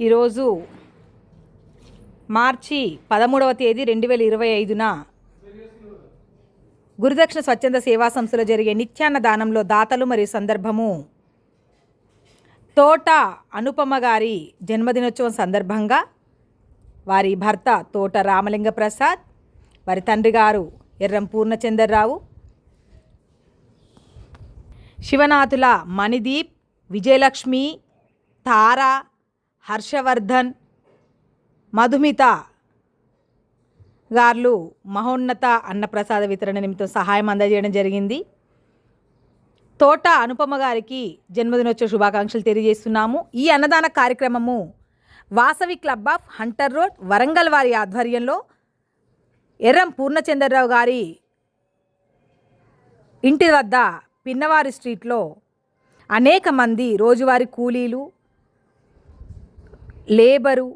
ఈరోజు మార్చి పదమూడవ తేదీ రెండు వేల ఇరవై ఐదున గురుదక్షిణ స్వచ్ఛంద సేవా సంస్థలో జరిగే నిత్యాన్న దానంలో దాతలు మరియు సందర్భము. తోట అనుపమ గారి జన్మదినోత్సవం సందర్భంగా వారి భర్త తోట రామలింగ ప్రసాద్ వారి తండ్రి గారు ఎర్రం పూర్ణచందర్రావు శివనాథుల మణిదీప్ విజయలక్ష్మి తారా హర్షవర్ధన్ మధుమిత గార్లు మహోన్నత అన్నప్రసాద వితరణ నిమిత్తం సహాయం అందజేయడం జరిగింది. తోట అనుపమ గారికి జన్మదినోత్సవ శుభాకాంక్షలు తెలియజేస్తున్నాము. ఈ అన్నదాన కార్యక్రమము Vasavi club of Hunter road Warangal వారి ఆధ్వర్యంలో ఎర్రం పూర్ణచంద్రరావు గారి ఇంటి వద్ద పిన్నవారి స్ట్రీట్లో అనేక మంది రోజువారీ కూలీలు లేబరు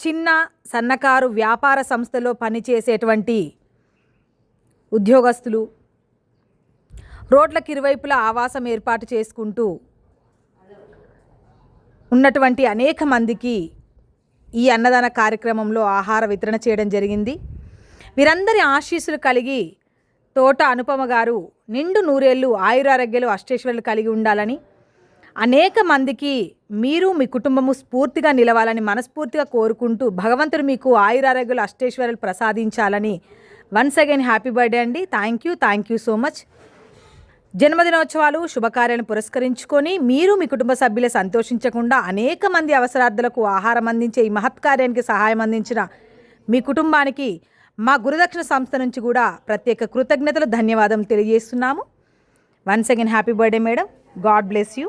చిన్న సన్నకారు వ్యాపార సంస్థలో పనిచేసేటువంటి ఉద్యోగస్తులు రోడ్లకు ఇరువైపులా ఆవాసం ఏర్పాటు చేసుకుంటూ ఉన్నటువంటి అనేక మందికి ఈ అన్నదాన కార్యక్రమంలో ఆహార వితరణ చేయడం జరిగింది. వీరందరి ఆశీస్సులు కలిగి తోట అనుపమ గారు నిండు నూరేళ్ళు ఆయురారోగ్యాలు అష్టేశ్వరులు కలిగి ఉండాలని అనేక మందికి మీరు మీ కుటుంబము స్ఫూర్తిగా నిలవాలని మనస్ఫూర్తిగా కోరుకుంటూ భగవంతుడు మీకు ఆయురారోగ్యాలు అష్టేశ్వరులు ప్రసాదించాలని వన్స్ అగైన్ హ్యాపీ బర్త్డే అండి. Thank you thank you so much జన్మదినోత్సవాలు శుభకార్యాలను పురస్కరించుకొని మీరు మీ కుటుంబ సభ్యులు సంతోషించకుండా అనేక మంది అవసరార్థులకు ఆహారం అందించే ఈ మహత్కార్యానికి సహాయం అందించిన మీ కుటుంబానికి మా గురుదక్షిణ సంస్థ నుంచి కూడా ప్రత్యేక కృతజ్ఞతలు ధన్యవాదం తెలియజేస్తున్నాము. Once again happy birthday madam God bless you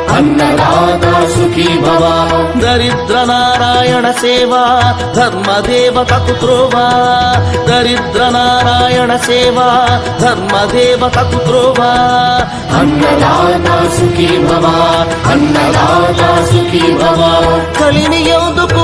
అన్నదాత సుఖీ భవ. దరిద్ర నారాయణ సేవ ధర్మదేవతకు త్రోవా దరిద్ర నారాయణ సేవ ధర్మదేవతకు త్రోవా అన్నదాత సుఖీ భవ. అన్నదాత సుఖీ భవ. కలిని ఎందుకు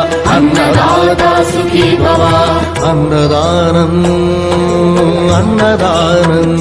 అన్నదాత సుఖీ భవ అన్నదానం అన్నదానం